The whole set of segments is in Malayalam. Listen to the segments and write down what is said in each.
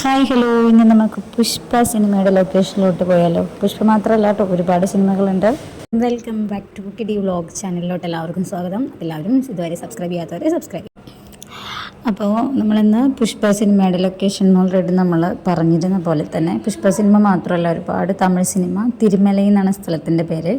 Hi hello. ഇന്ന് നമുക്ക് പുഷ്പ സിനിമയുടെ ലൊക്കേഷനിലോട്ട് പോയാലോ? പുഷ്പ മാത്രമല്ല കേട്ടോ ഒരുപാട് സിനിമകളുണ്ട്. Welcome back to kiddie vlog ചാനലിലോട്ട് എല്ലാവർക്കും സ്വാഗതം. എല്ലാവരും ഇതുവരെ സബ്സ്ക്രൈബ് ചെയ്യാത്തവരെ സബ്സ്ക്രൈബ് അപ്പോൾ നമ്മളിന്ന് പുഷ്പ സിനിമയുടെ ലൊക്കേഷൻ ഓൾറെഡി നമ്മൾ പറഞ്ഞിരുന്ന പോലെ തന്നെ പുഷ്പ സിനിമ മാത്രമല്ല ഒരുപാട് തമിഴ് സിനിമ തിരുമലയിൽ നിന്നാണ് സ്ഥലത്തിന്റെ പേര്.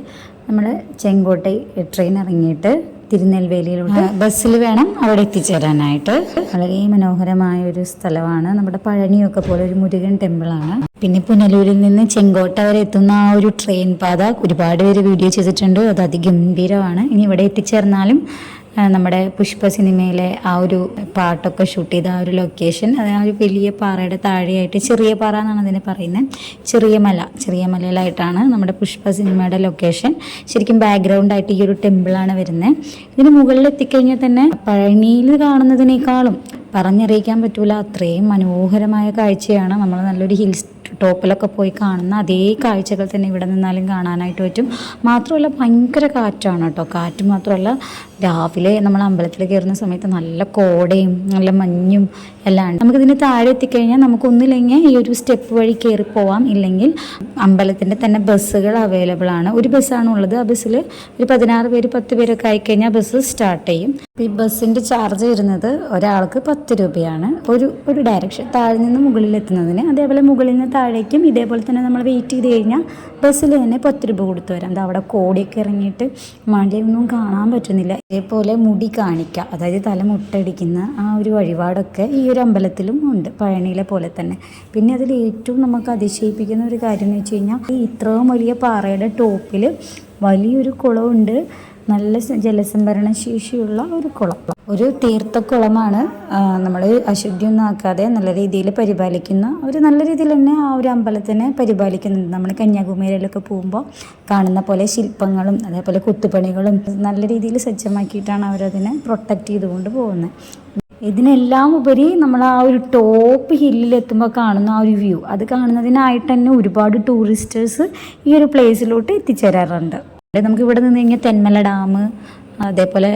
നമ്മൾ ചെങ്കോട്ടൈ ട്രെയിൻ ഇറങ്ങിയിട്ട് തിരുനെൽവേലിയിലോട്ട് ബസ്സിൽ വേണം അവിടെ എത്തിച്ചേരാനായിട്ട്. വളരെ മനോഹരമായ ഒരു സ്ഥലമാണ്. നമ്മുടെ പഴനിയൊക്കെ പോലെ ഒരു മുരുകൻ ടെമ്പിളാണ് പിന്നെ പുനലൂരിൽ നിന്ന് ചെങ്കോട്ട വരെ എത്തുന്ന ആ ഒരു ട്രെയിൻ പാത ഒരുപാട് പേര് വീഡിയോ ചെയ്തിട്ടുണ്ട്. അത് അതിഗംഭീരമാണ്. ഇനി ഇവിടെ എത്തിച്ചേർന്നാലും നമ്മുടെ പുഷ്പ സിനിമയിലെ ആ ഒരു പാട്ടൊക്കെ ഷൂട്ട് ചെയ്ത ആ ഒരു ലൊക്കേഷൻ അത് ആ ഒരു വലിയ പാറയുടെ താഴെയായിട്ട് ചെറിയ പാറ എന്നാണ് അതിനെ പറയുന്നത്. ചെറിയ മല ചെറിയ മലയിലായിട്ടാണ് നമ്മുടെ പുഷ്പ സിനിമയുടെ ലൊക്കേഷൻ ശരിക്കും ബാക്ക്ഗ്രൗണ്ട് ആയിട്ട് ഈ ഒരു ടെമ്പിളാണ് വരുന്നത്. ഇതിന് മുകളിൽ എത്തിക്കഴിഞ്ഞാൽ തന്നെ പഴനിയിൽ കാണുന്നതിനേക്കാളും പറഞ്ഞറിയിക്കാൻ പറ്റൂല. അത്രയും മനോഹരമായ കാഴ്ചയാണ്. നമ്മൾ നല്ലൊരു ഹിൽ ടോപ്പിലൊക്കെ പോയി കാണുന്ന അതേ കാഴ്ചകൾ തന്നെ ഇവിടെ നിന്നാലും കാണാനായിട്ട് പറ്റും. മാത്രമല്ല ഭയങ്കര കാറ്റാണ് കേട്ടോ. കാറ്റ് മാത്രമല്ല രാവിലെ നമ്മൾ അമ്പലത്തിൽ കയറുന്ന സമയത്ത് നല്ല കോടയും നല്ല മഞ്ഞും എല്ലാം നമുക്ക് ഇതിന് താഴെ എത്തിക്കഴിഞ്ഞാൽ നമുക്കൊന്നില്ലെങ്കിൽ ഈ ഒരു സ്റ്റെപ്പ് വഴി കയറി പോവാം. ഇല്ലെങ്കിൽ അമ്പലത്തിന്റെ തന്നെ ബസ്സുകൾ അവൈലബിൾ ആണ്. ഒരു ബസ്സാണ് ഉള്ളത്. ആ ബസ്സിൽ ഒരു പതിനാറ് പേര് പത്ത് പേരൊക്കെ ആയിക്കഴിഞ്ഞാൽ ബസ് സ്റ്റാർട്ട് ചെയ്യും. ഈ ബസ്സിന്റെ ചാർജ് വരുന്നത് ഒരാൾക്ക് പത്ത് രൂപയാണ്. ഒരു ഒരു ഡയറക്ഷൻ താഴെ നിന്ന് മുകളിൽ എത്തുന്നതിന്. അതേപോലെ മുകളിൽ നിന്ന് താഴേക്കും ഇതേപോലെ തന്നെ നമ്മൾ വെയിറ്റ് ചെയ്ത് കഴിഞ്ഞാൽ ബസ്സിൽ തന്നെ പത്ത് രൂപ കൊടുത്തു വരാം. അത് അവിടെ കോടിയൊക്കെ ഇറങ്ങിയിട്ട് മഴയൊന്നും കാണാൻ പറ്റുന്നില്ല. ഇതേപോലെ മുടി കാണിക്കുക അതായത് തല മുട്ടടിക്കുന്ന ആ ഒരു വഴിപാടൊക്കെ ഈ ഒരു അമ്പലത്തിലും ഉണ്ട് പഴനിയിലെ പോലെ തന്നെ. പിന്നെ അതിൽ ഏറ്റവും നമുക്ക് അതിശയിപ്പിക്കുന്ന ഒരു കാര്യം എന്ന് വെച്ച് കഴിഞ്ഞാൽ ഈ ഇത്രയും വലിയ പാറയുടെ ടോപ്പിൽ വലിയൊരു കുളമുണ്ട്. നല്ല ജലസംഭരണ ശേഷിയുള്ള ഒരു കുളം. ഒരു തീർത്ഥക്കുളമാണ് നമ്മൾ അശുദ്ധിയൊന്നും ആക്കാതെ നല്ല രീതിയിൽ പരിപാലിക്കുന്ന ഒരു നല്ല രീതിയിൽ തന്നെ ആ ഒരു അമ്പലത്തിനെ പരിപാലിക്കുന്നുണ്ട്. നമ്മൾ കന്യാകുമാരിയിലൊക്കെ പോകുമ്പോൾ കാണുന്ന പോലെ ശില്പങ്ങളും അതേപോലെ കുത്തുപണികളും നല്ല രീതിയിൽ സജ്ജമാക്കിയിട്ടാണ് അവരതിനെ പ്രൊട്ടക്റ്റ് ചെയ്തുകൊണ്ട് പോകുന്നത്. ഇതിനെല്ലാം ഉപരി നമ്മൾ ആ ഒരു ടോപ്പ് ഹില്ലിലെത്തുമ്പോൾ കാണുന്ന ആ ഒരു വ്യൂ അത് കാണുന്നതിനായിട്ട് തന്നെ ഒരുപാട് ടൂറിസ്റ്റേഴ്സ് ഈ ഒരു പ്ലേസിലോട്ട് എത്തിച്ചേരാറുണ്ട്. നമുക്ക് ഇവിടെ നിന്ന് കഴിഞ്ഞാൽ തെന്മല ഡാം അതേപോലെ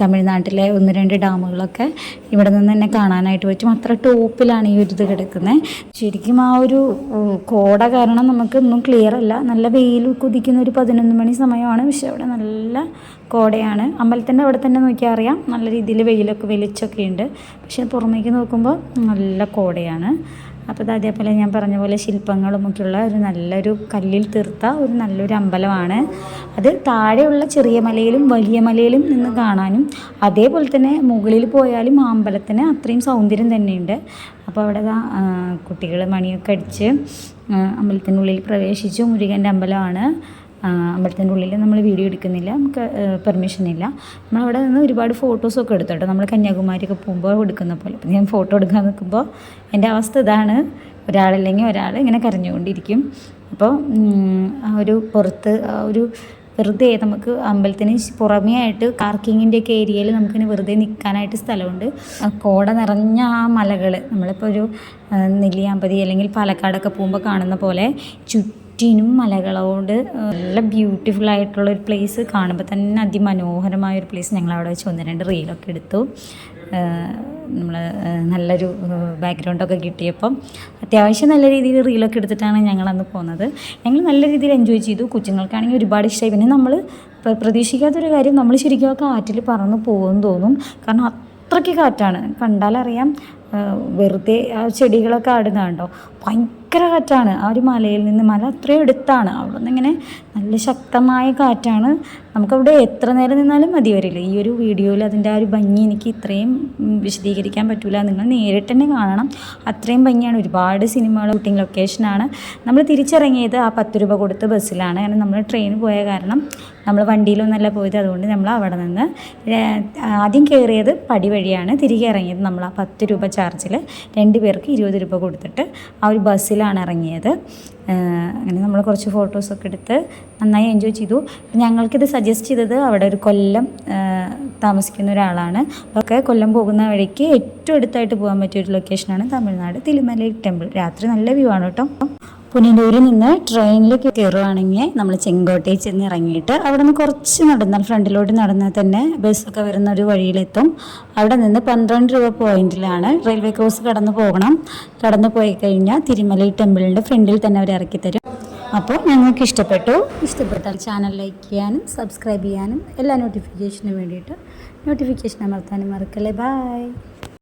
തമിഴ്നാട്ടിലെ ഒന്ന് രണ്ട് ഡാമുകളൊക്കെ ഇവിടെ നിന്ന് തന്നെ കാണാനായിട്ട് പറ്റും. അത്ര ടോപ്പിലാണ് ഈ ഒരു ഇത് കിടക്കുന്നത് ശരിക്കും ആ ഒരു കോട കാരണം നമുക്ക് ഒന്നും ക്ലിയർ അല്ല. നല്ല വെയിൽ കുതിക്കുന്ന ഒരു പതിനൊന്ന് മണി സമയമാണ്. പക്ഷെ അവിടെ നല്ല കോടയാണ്. അമ്പലത്തിന്റെ അവിടെ തന്നെ നോക്കിയാൽ അറിയാം. നല്ല രീതിയിൽ വെയിലൊക്കെ വെളിച്ചൊക്കെ ഉണ്ട്. പക്ഷെ പുറമേക്ക് നോക്കുമ്പോൾ നല്ല കോടയാണ്. അപ്പോൾ അതേപോലെ ഞാൻ പറഞ്ഞ പോലെ ശില്പങ്ങളും ഒക്കെയുള്ള ഒരു നല്ലൊരു കല്ലിൽ തീർത്ത ഒരു നല്ലൊരു അമ്പലമാണ്. അത് താഴെയുള്ള ചെറിയ മലയിലും വലിയ മലയിലും നിന്ന് കാണാനും അതേപോലെ തന്നെ മുകളിൽ പോയാലും ആ അമ്പലത്തിന് അത്രയും സൗന്ദര്യം തന്നെയുണ്ട്. അപ്പോൾ അവിടെ കുട്ടികൾ മണിയൊക്കെ അടിച്ച് അമ്പലത്തിനുള്ളിൽ പ്രവേശിച്ചു. മുരുകന്റെ അമ്പലമാണ്. അമ്പലത്തിന്റെ ഉള്ളിൽ നമ്മൾ വീഡിയോ എടുക്കുന്നില്ല നമുക്ക് പെർമിഷൻ ഇല്ല. നമ്മളവിടെ നിന്ന് ഒരുപാട് ഫോട്ടോസൊക്കെ എടുത്തു നമ്മൾ കന്യാകുമാരിയൊക്കെ പോകുമ്പോൾ എടുക്കുന്ന പോലെ. ഞാൻ ഫോട്ടോ എടുക്കാൻ നിൽക്കുമ്പോൾ എന്റെ അവസ്ഥ ഇതാണ്. ഒരാളില്ലെങ്കിൽ ഒരാൾ ഇങ്ങനെ കരഞ്ഞുകൊണ്ടിരിക്കും. അപ്പോൾ ഒരു പുറത്ത് ഒരു വെറുതെ നമുക്ക് അമ്പലത്തിന് പുറമേ ആയിട്ട് പാർക്കിങ്ങിന്റെ ഒക്കെ ഏരിയയിൽ നമുക്കിനി വെറുതെ നിൽക്കാനായിട്ട് സ്ഥലമുണ്ട്. കോട നിറഞ്ഞ ആ മലകൾ നമ്മളിപ്പോൾ ഒരു നെല്ലിയാമ്പതി അല്ലെങ്കിൽ പാലക്കാടൊക്കെ പോകുമ്പോൾ കാണുന്ന പോലെ ചുറ്റിനും മലകളോട് നല്ല ബ്യൂട്ടിഫുൾ ആയിട്ടുള്ള ഒരു പ്ലേസ് കാണുമ്പോൾ തന്നെ അതിമനോഹരമായ ഒരു പ്ലേസ് ഞങ്ങൾ അവിടെ വെച്ച് ഒന്ന് രണ്ട് റീലൊക്കെ എടുത്തു. നമ്മൾ നല്ലൊരു ബാക്ക്ഗ്രൗണ്ടൊക്കെ കിട്ടിയപ്പം അത്യാവശ്യം നല്ല രീതിയിൽ റീലൊക്കെ എടുത്തിട്ടാണ് ഞങ്ങൾ അന്ന് പോകുന്നത് ഞങ്ങൾ നല്ല രീതിയിൽ എൻജോയ് ചെയ്തു. കൊച്ചുങ്ങൾക്കാണെങ്കിൽ ഒരുപാട് ഇഷ്ടമായി പിന്നെ നമ്മൾ പ്രതീക്ഷിക്കാത്തൊരു കാര്യം നമ്മൾ ശരിക്കും ആ കാറ്റിൽ പറന്ന് പോകുമെന്ന് തോന്നും. കാരണം അത്രയ്ക്ക് കാറ്റാണ്. കണ്ടാലറിയാം വെറുതെ ആ ചെടികളൊക്കെ ആടുന്നുണ്ടോ ഭയങ്കര കാറ്റാണ്. ആ ഒരു മലയിൽ നിന്ന് മല അത്രയും എടുത്താണ് അവിടെ നിന്ന് ഇങ്ങനെ നല്ല ശക്തമായ കാറ്റാണ്. നമുക്കവിടെ എത്ര നേരം നിന്നാലും മതി വരില്ല. ഈ ഒരു വീഡിയോയിൽ അതിന്റെ ആ ഒരു ഭംഗി എനിക്ക് ഇത്രയും വിശദീകരിക്കാൻ പറ്റില്ല നിങ്ങൾ നേരിട്ട് തന്നെ കാണണം. അത്രയും ഭംഗിയാണ്. ഒരുപാട് സിനിമകൾ ഷൂട്ടിംഗ് ലൊക്കേഷനാണ് നമ്മൾ തിരിച്ചിറങ്ങിയത് ആ പത്ത് രൂപ കൊടുത്ത് ബസ്സിലാണ്. കാരണം നമ്മൾ ട്രെയിൻ പോയ കാരണം നമ്മൾ വണ്ടിയിലൊന്നല്ല പോയത്. അതുകൊണ്ട് നമ്മൾ അവിടെ നിന്ന് ആദ്യം കയറിയത് പടി വഴിയാണ്. തിരികെ ഇറങ്ങിയത് നമ്മൾ ആ പത്ത് രൂപ ചാർജിൽ. രണ്ട് പേർക്ക് ഇരുപത് രൂപ കൊടുത്തിട്ട് ആ ഒരു ബസ്സിലാണ് ഇറങ്ങിയത്. അങ്ങനെ നമ്മൾ കുറച്ച് ഫോട്ടോസൊക്കെ എടുത്ത് നന്നായി എൻജോയ് ചെയ്തു. ഞങ്ങൾക്കിത് സജസ്റ്റ് ചെയ്തത് അവിടെ ഒരു കൊല്ലം താമസിക്കുന്ന ഒരാളാണ്. ഒക്കെ കൊല്ലം പോകുന്ന വഴിക്ക് ഏറ്റവും അടുത്തായിട്ട് പോകാൻ പറ്റിയ ഒരു ലൊക്കേഷനാണ് തമിഴ്നാട്. തിരുമലൈ ടെമ്പിൾ രാത്രി നല്ല വ്യൂ ആണ് കേട്ടോ. പുനലൂരിൽ നിന്ന് ട്രെയിനിൽ കയറുവാണെങ്കിൽ നമ്മൾ ചെങ്കോട്ടയിൽ ചെന്ന് ഇറങ്ങിയിട്ട് അവിടെ നിന്ന് കുറച്ച് നടന്നാൽ ഫ്രണ്ടിലോട്ട് നടന്നാൽ തന്നെ ബസ്സൊക്കെ വരുന്ന ഒരു വഴിയിലെത്തും. അവിടെ നിന്ന് പന്ത്രണ്ട് രൂപ പോയിന്റിലാണ് റെയിൽവേ ക്രോസ് കടന്നു പോകണം. കടന്നു പോയി കഴിഞ്ഞാൽ തിരുമലൈ ടെമ്പിളിന്റെ ഫ്രണ്ടിൽ തന്നെ അവർ ഇറക്കി തരും. അപ്പോൾ ഞങ്ങൾക്ക് ഇഷ്ടപ്പെട്ടു. ഇഷ്ടപ്പെട്ടാൽ ചാനൽ ലൈക്ക് ചെയ്യാനും സബ്സ്ക്രൈബ് ചെയ്യാനും എല്ലാ നോട്ടിഫിക്കേഷനും വേണ്ടിയിട്ട് നോട്ടിഫിക്കേഷൻ അമർത്താനും മറക്കല്ലേ. ബായ്